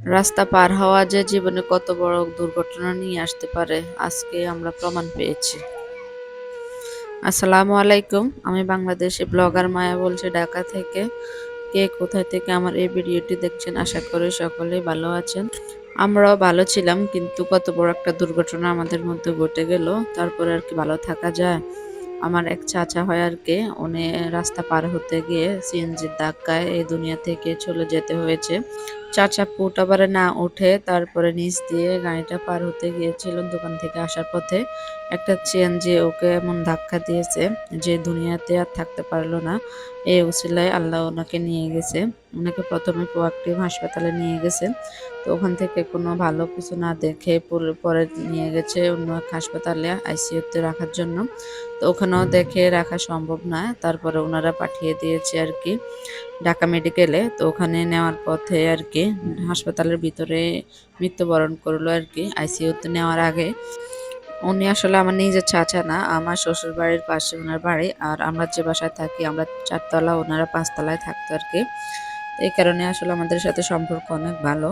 রাস্তা পার হওয়া যে জীবনে কত বড় দুর্ঘটনা নিয়ে আসতে পারে, আজকে আমরা প্রমাণ পেয়েছি। আসসালামু আলাইকুম, আমি বাংলাদেশি ব্লগার মায়া বলছি ঢাকা থেকে। কে কোথায় থেকে আমার এই ভিডিওটি দেখছেন, আশা করি সকলেই ভালো আছেন। আমরাও ভালো ছিলাম, কিন্তু কত বড় একটা দুর্ঘটনা আমাদের মধ্যে ঘটে গেল, তারপরে আর কি ভালো থাকা যায়। আমার এক চাচা হয় আর কি, উনি রাস্তা পার হতে গিয়ে সিএনজির ধাক্কায় এই দুনিয়া থেকে চলে যেতে হয়েছে। চাচা ফুটাবারে না উঠে তারপরে নিচ দিয়ে গাড়িটা পার হতে গিয়েছিল দোকান থেকে আসার পথে। একটা সিএনজি ওকে এমন ধাক্কা দিয়েছে যে দুনিয়াতে আর থাকতে পারল না। এই উসিলায় আল্লাহ ওনাকে নিয়ে গেছে। ওনাকে প্রথমে প্রোয়াক্টিভ হাসপাতালে নিয়ে গেছে। তো ওখান থেকে কোনো ভালো কিছু না দেখে পরে নিয়ে গেছে অন্য এক হাসপাতালে আইসিইউতে রাখার জন্য। তো ওখানেও দেখে রাখা সম্ভব না, তারপরে ওনারা পাঠিয়ে দিয়েছে আর কি ঢাকা মেডিকেলে। তো ওখানে নেওয়ার পথে আর কি হাসপাতালের ভিতরে মৃত্যুবরণ করল আর কি আইসিইউতে নেওয়ার আগে। উনি আসলে আমার নিজের চাচা না, আমার শ্বশুর বাড়ির পাশে ওনার বাড়ি। আর আমরা যে বাসায় থাকি, আমরা চারতলা ওনারা পাঁচতলায় থাকতো আর কি। এই কারণে আসলে আমাদের সাথে সম্পর্ক অনেক ভালো।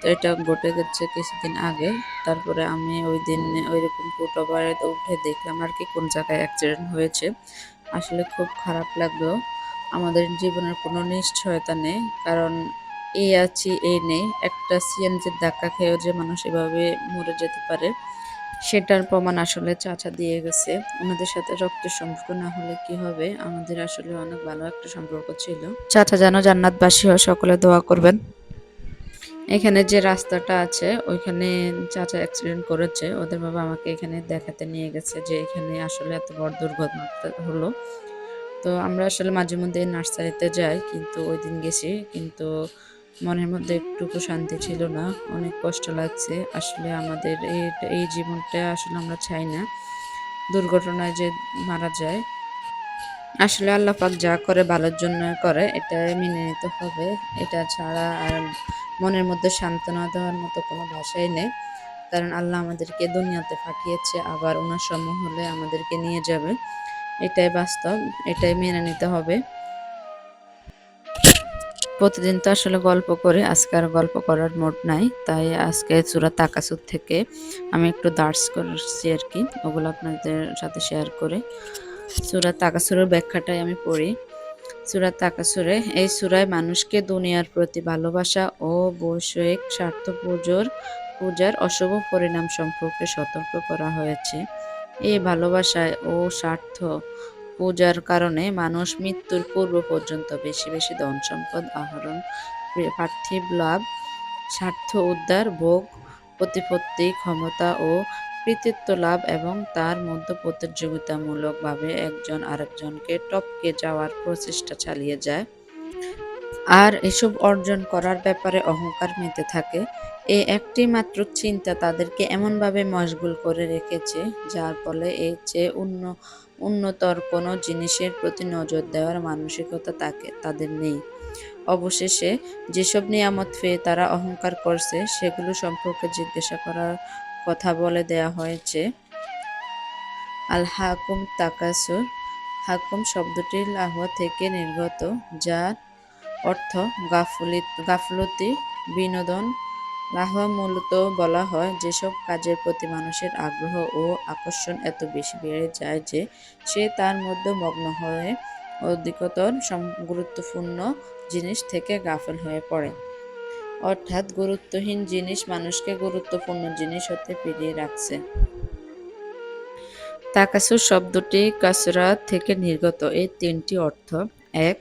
তো এটা ঘটে গেছে কিছুদিন আগে। তারপরে আমি ওই দিন ওই রকম ফুটওভারে উঠে দেখলাম আর কি কোন জায়গায় অ্যাক্সিডেন্ট হয়েছে। আসলে খুব খারাপ লাগল। আমাদের জীবনের কোনো নিশ্চয়তা নেই। কারণ এই আছি, এই নেই। একটা সিএনজির ধাক্কা খেয়েও যে মানুষ এভাবে মরে যেতে পারে সেটার প্রমাণ আসলে চাচা দিয়ে গেছে। ওনাদের সাথে রক্তের সম্পর্ক না হলে কি হবে? আমাদের আসলে অনেক ভালো একটা সম্পর্ক ছিল। চাচা যেন জান্নাতবাসী হয়, সকলে দোয়া করবেন। এখানে যে রাস্তাটা আছে, ওইখানে চাচা অ্যাক্সিডেন্ট করেছে। ওদের বাবা আমাকে এখানে দেখাতে নিয়ে গেছে যে এখানে আসলে এত বড় দুর্ঘটনা হলো। তো আমরা আসলে মাঝে মধ্যে নার্সারিতে যাই, কিন্তু ওই দিন গেছি। কিন্তু মনের মধ্যে একটুকু শান্তি ছিল না, অনেক কষ্ট লাগছে। আসলে আমাদের এই এই জীবনটা আসলে আমরা চাই না। দুর্ঘটনায় যে মারা যায়, আসলে আল্লাহ পাক যা করে ভালোর জন্য করে, এটা মেনে নিতে হবে। এটা ছাড়া আর মনের মধ্যে সান্ত্বনা দেওয়ার মতো কোনো ভাষাই নেই। কারণ আল্লাহ আমাদেরকে দুনিয়াতে পাঠিয়েছে, আবার ওনার সম্মুখ হলে আমাদেরকে নিয়ে যাবে। এটাই বাস্তব, এটাই মেনে নিতে হবে। প্রতিদিন তো আসলে গল্প করে, আজকে আর গল্প করার মোড নাই। তাই আজকে চূড়া তাকাসুর থেকে আমি একটু দার্স করছি আর কি, ওগুলো আপনাদের সাথে শেয়ার করে। চূড়া তাকাসুরের ব্যাখ্যাটাই আমি পড়ি। সুরা তাকাসুরে, এই সুরায় মানুষকে দুনিয়ার প্রতি ভালোবাসা ও বৈষয়িক স্বার্থ পুজোর, পূজার অশুভ পরিণাম সম্পর্কে সতর্ক করা হয়েছে। এই ভালোবাসায় ও স্বার্থ পূজার কারণে মানুষ মৃত্যুর পূর্ব পর্যন্ত বেশি বেশি ধন সম্পদ আহরণ, পার্থিব লাভ, স্বার্থ উদ্ধার, ভোগ, প্রতিপত্তি, ক্ষমতা ও কৃতিত্ব লাভ এবং তার মধ্যে প্রতিযোগিতামূলকভাবে একজন আরেকজনকে টপকে যাওয়ার প্রচেষ্টা চালিয়ে যায়। আর এসব অর্জন করার ব্যাপারে অহংকার মেতে থাকে। এই একটি মাত্র চিন্তা তাদেরকে এমনভাবে মশগুল করে রেখেছে, যার ফলে এর চেয়ে উন্ন, উন্নতর কোনো জিনিসের প্রতি নজর দেওয়ার মানসিকতা তাকে, তাদের নেই। অবশেষে যেসব নিয়ামত পেয়ে তারা অহংকার করছে, সেগুলো সম্পর্কে জিজ্ঞাসা করার কথা বলে দেয়া হয়েছে। আল হাকুম তাকাসুর। হাকুম শব্দটি লাহোয়া থেকে নির্গত, যার অর্থ গাফলিত গাফলতি বিনোদন লাহোয়া মূলত বলা হয় যেসব কাজের প্রতি মানুষের আগ্রহ ও আকর্ষণ এত বেশি বেড়ে যায় যে সে তার মধ্যে মগ্ন হয়ে অধিকতর গুরুত্বপূর্ণ জিনিস থেকে গাফল হয়ে পড়ে। অর্থাৎ গুরুত্বহীন জিনিস মানুষকে গুরুত্বপূর্ণ জিনিস হতে ফিরিয়ে রাখছে। তাকাসুর শব্দটি কাসরা থেকে নির্গত। এই তিনটি অর্থ এক,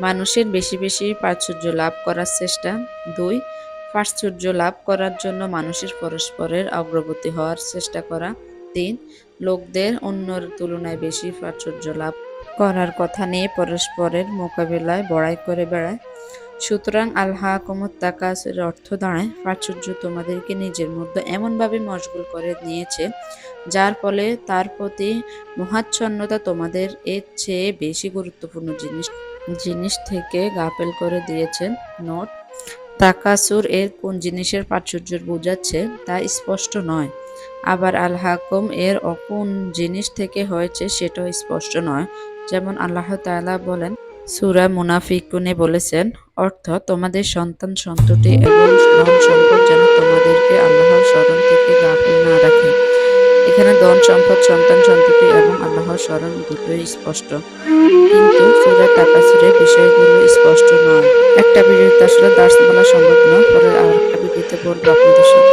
মানুষের বেশি বেশি প্রাচুর্য লাভ করার চেষ্টা। দুই, প্রাচুর্য লাভ করার জন্য মানুষের পরস্পরের অগ্রগতি হওয়ার চেষ্টা করা। তিন, লোকদের অন্যর তুলনায় বেশি প্রাচুর্য লাভ করার কথা নিয়ে পরস্পরের মোকাবিলায় বড়াই করে বেড়ায়। সুতরাং আল্লাহ তাকাসের অর্থ দাঁড়ায়, প্রাচুর্য তোমাদেরকে নিজের মধ্যে এমনভাবে মশগুল করে নিয়েছে, যার ফলে তার প্রতি মহাচ্ছন্নতা তোমাদের এর চেয়ে বেশি গুরুত্বপূর্ণ জিনিস জিনিস থেকে গাফেল করে দিয়েছেন নোট, তাকাসুর এর কোন জিনিসের প্রাচুর্য বোঝাচ্ছে তা স্পষ্ট নয়, আবার আল এর অকোন জিনিস থেকে হয়েছে সেটাও স্পষ্ট নয়। যেমন আল্লাহ তাআলা বলেন, সুরা মুনাফিকুনে বলেছেন অর্থ তোমাদের সন্তান সন্ততি এবং ধন সম্পদ যেন তোমাদেরকে আল্লাহর স্মরণ থেকে গাফিল না রাখে। এখানে ধন সম্পদ, সন্তান সন্ততি এবং আল্লাহর স্মরণ দুটোই স্পষ্ট। কিন্তু সুরা তাকাসুরে বিষয়গুলো স্পষ্ট নয়। একটা ভিডিওতে আসলে দার্স বলা সম্ভব নয় পরে আর একটা ভিডিওতে বলব আপনাদের সাথে